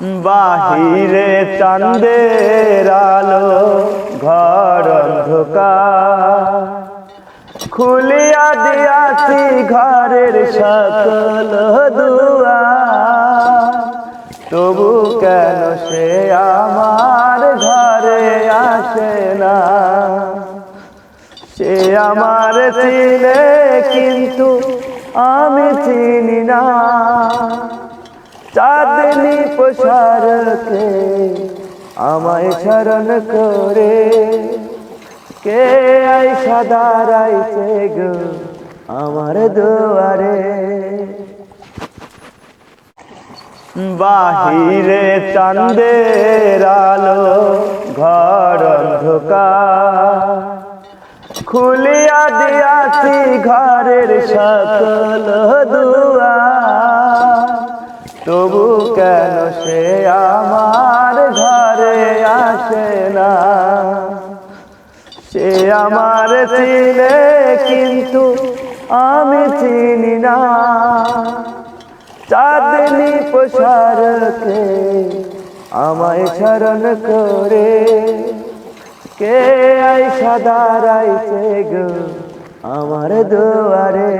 বাহিরে চাঁদের আলো, ঘর অন্ধকার। খুলিয়া দিয়াছি ঘরের সকল দুয়ার। তবু কেন সে আমার ঘরে আসে না? সে আমার চিনে, কিন্তু আমি চিনি না। চাঁদনি পোশারকে আমায় শরণ করে। কে আইসা দাঁড়াইছে গো আমার দুয়ারে? বাহিরে চাঁদের আলো ঘর অন্ধকার। খুলিয়া দিয়াছি ঘরের সকল দুয়ার। তবু কেন সে আমার ঘরে আসে না? সে আমার চিনে কিন্তু আমি চিনি না। চাঁদনি পোশারকে আমায় শরণ করে, কে আইসা দাঁড়াইছে গো আমার দুয়ারে?